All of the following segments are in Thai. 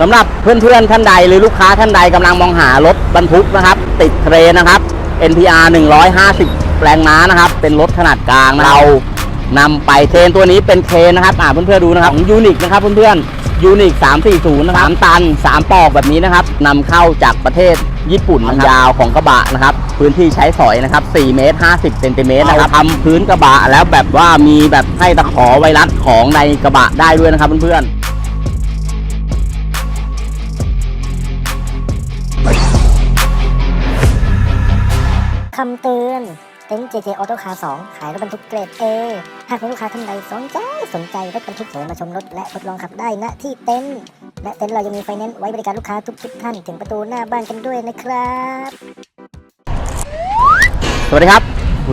สำหรับเพื่อนๆท่านใดหรือลูกค้าท่านใดกำลังมองหารถบรรทุกนะครับ ติดเทรนนะครับ NPR 150 แรงม้านะครับ เป็นรถขนาดกลางนะเรานำไปเทรนตัวนี้เป็นเทรนนะครับอ่าเพื่อนๆดูนะครับยูนิคนะครับเพื่อนๆยูนิค340 นะครับ3ตัน 3 ปอกแบบนี้นะครับนำเข้าจากประเทศญี่ปุ่นนะครับยาวของกระบะนะครับ พื้นที่ใช้สอยนะครับ4เมตร50เซนติเมตรนะครับทำพื้นกระบะแล้วแบบว่ามีแบบให้ตะขอไวรัสของในกระบะได้ด้วยนะครับเพื่อนๆ คำเตือน เต็นท์ JJ Auto Car 2 ขายรถบรรทุกเกรด A หากมีลูกค้าท่านใดสนใจสนใจรถบรรทุกเสริมมาชมรถและทดลองขับได้ณที่เต็นท์และเต็นท์เรายังมีไฟแนนซ์ไว้บริการลูกค้าทุกๆท่านถึงประตูหน้าบ้านกันด้วยนะครับ สวัสดีครับ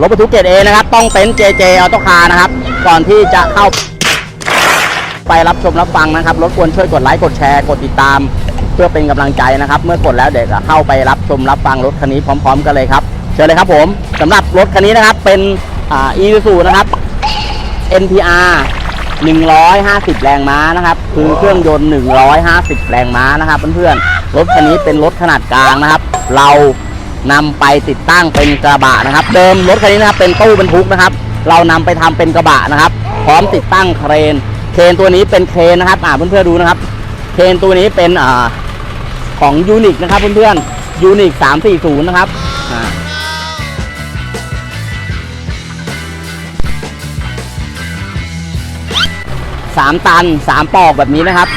รถบรรทุกเกรดเอนะครับ ต้องเต็นท์ JJ Auto Car นะครับ ก่อนที่จะเข้า ไปรับชมรับฟังนะครับ รบกวนช่วยกดไลค์ กดแชร์ กดติดตาม เพื่อเป็นกำลังใจนะครับ เมื่อกดแล้วเดี๋ยวจะเข้าไปรับชมรับฟังรถคันนี้พร้อม ๆ กันเลยครับ เชิญเลยครับผมสำหรับรถคันนี้นะครับเป็นอ่า Isuzu นะครับ NPR 150 แรงม้านะครับคือเครื่องยนต์ 150 แรงม้านะครับเพื่อนๆรถคันนี้เป็นรถขนาดกลางนะครับ เรานำไปติดตั้งเป็นกระบะนะครับ เดิมรถคันนี้นะครับเป็นตู้บรรทุกนะครับ เรานำไปทำเป็นกระบะนะครับ พร้อมติดตั้งเครน เครนตัวนี้เป็นเครนนะครับอ่าเพื่อนๆดูนะครับ เครนตัวนี้เป็นอ่าของยูนิคนะครับเพื่อนๆยูนิค340 นะครับอ่า สามตันสามปอกแบบนี้นะครับ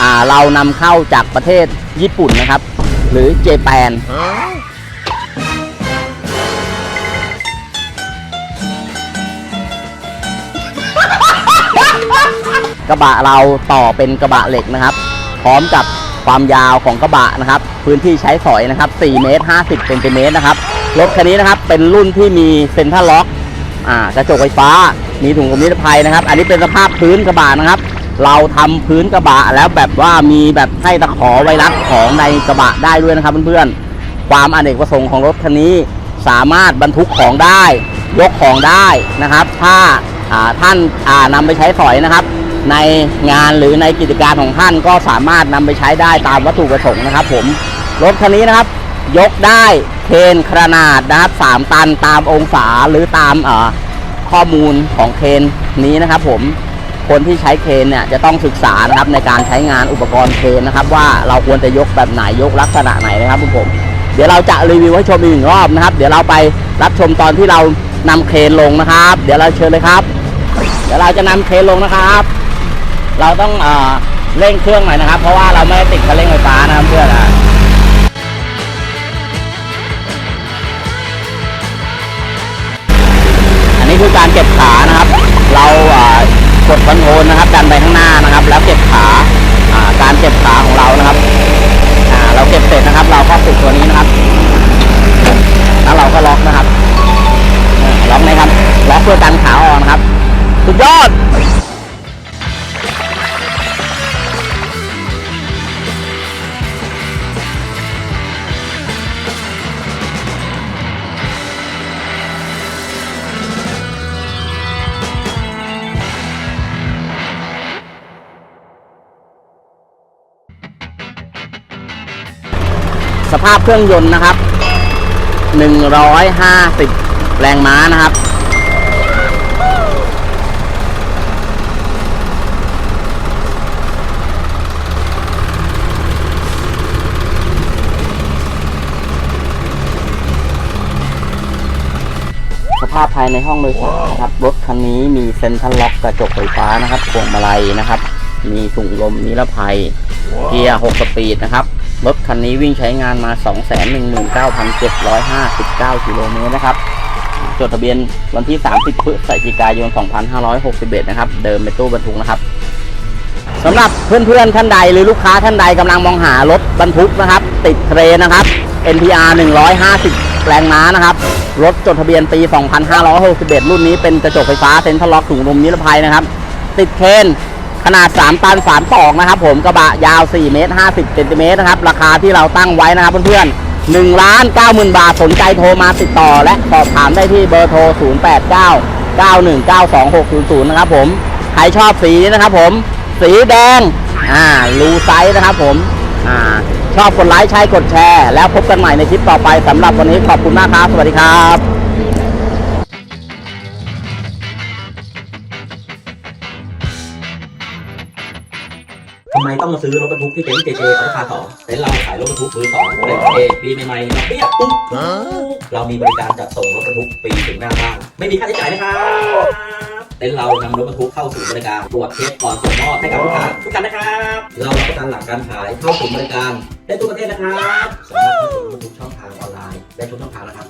อ่าเรานำเข้าจากประเทศญี่ปุ่นนะครับ หรือเจแปนกระบะเราต่อเป็นกระบะเหล็กนะครับ พร้อมกับความยาวของกระบะนะครับ พื้นที่ใช้สอยนะครับ 4 เมตร 50เซนติเมตรนะครับ รถคันนี้นะครับ เป็นรุ่นที่มีเซ็นทรัลล็อก อ่ากระจกไฟฟ้า มีถุงลมนิรภัยนะครับ อันนี้เป็นสภาพพื้นกระบะนะครับ เราทำพื้นกระบะแล้วแบบว่ามีแบบให้ตะขอไวรัสของในกระบะได้ด้วยนะครับเพื่อนๆ ความอเนกประสงค์ของรถคันนี้สามารถบรรทุกของได้ ยกของได้นะครับ ถ้าท่านอ่านำไปใช้สอยนะครับ ในงานหรือในกิจการของท่านก็สามารถนำไปใช้ได้ตามวัตถุประสงค์นะครับ ผมรถคันนี้นะครับ ยกได้ เคนขนาดนะครับ3ตันตามองศาหรือตามข้อมูลของเคนนี้นะครับ ผมคนที่ใช้เคนเนี่ยจะต้องศึกษานะครับในการใช้งานอุปกรณ์เคนนะครับ ว่าเราควรจะยกแบบไหนยกลักษณะไหนนะครับคุณผมเดี๋ยวเราจะรีวิวให้ชมอีกหนึ่งรอบนะครับ เดี๋ยวเราไปรับชมตอนที่เรานำเคนลงนะครับ เดี๋ยวเราเชิญเลยครับ เดี๋ยวเราจะนำเคนลงนะครับ เราต้องเอเร่งเครื่องหน่อยนะครับ เพราะว่าเราไม่ได้ติดคันเร่งไฟฟ้านะครับเพื่อนอะ คือการเก็บขานะครับ เราอ่ากดคอนโทรลนะครับ ดันไปข้างหน้านะครับ แล้วเก็บขา สภาพเครื่องยนต์นะครับ 150 แรงม้านะครับ สภาพภายในห้องโดยสารนะครับ รถคันนี้มีเซ็นทรัลล็อกกระจกไฟฟ้านะครับพวงมาลัยนะครับ มีถุงลมนิรภัย เกียร์ 6 สปีดนะครับ รถคันนี้วิ่งใช้งานมา 219,759 กิโลเมตรนะครับจดทะเบียนวันที่ 30 พฤศจิกายน 2561 นะครับ เดิมเป็นตู้บรรทุกนะครับสำหรับเพื่อนๆท่านใดหรือลูกค้าท่านใดกำลังมองหารถบรรทุกนะครับ ติดเทรนนะครับ NPR 150 แรงม้านะครับ รถจดทะเบียนปี 2561 รุ่นนี้เป็นกระจกไฟฟ้าเซ็นทรัลล็อกถุงลมนิรภัยนะครับ ติดเคน ขนาด 3 ตัน3ปอกนะครับผมกระบะยาว 4 เมตร 50เซนติเมตรนะครับ ราคาที่เราตั้งไว้นะครับเพื่อนๆ1ล้าน90,000 บาท สนใจโทรมาติดต่อ และสอบถามได้ที่เบอร์โทร 089 9192600 นะครับผม ใครชอบสีนี้นะครับผม สีแดง อ่ารูไซส์นะครับผม อ่า ชอบกดไลค์ใช่กดแชร์ แล้วพบกันใหม่ในคลิปต่อไปสำหรับวันนี้ขอบคุณมากครับ สวัสดีครับ ทำไมต้องมาซื้อรถบรรทุกที่เต็นท์เจเจออโต้คาร์สองเต็นท์เราขายรถบรรทุกมือสองเต็นท์เอปีใหม่ๆเปี้ยปุ๊บเรามีบริการจัดส่งรถบรรทุกฟรีถึงหน้าบ้านไม่มีค่าใช้จ่ายนะครับเต็นท์เรานำรถบรรทุกเข้าสู่บริการตรวจเทสก่อนส่งมอบให้กับลูกค้าทุกท่านนะครับ เรารับประกันหลังการขายเข้าสู่บริการได้ทุกประเทศนะครับสามารถเข้าสู่รถบรรทุกช่องทางออนไลน์ได้ทุกช่องทางนะครับ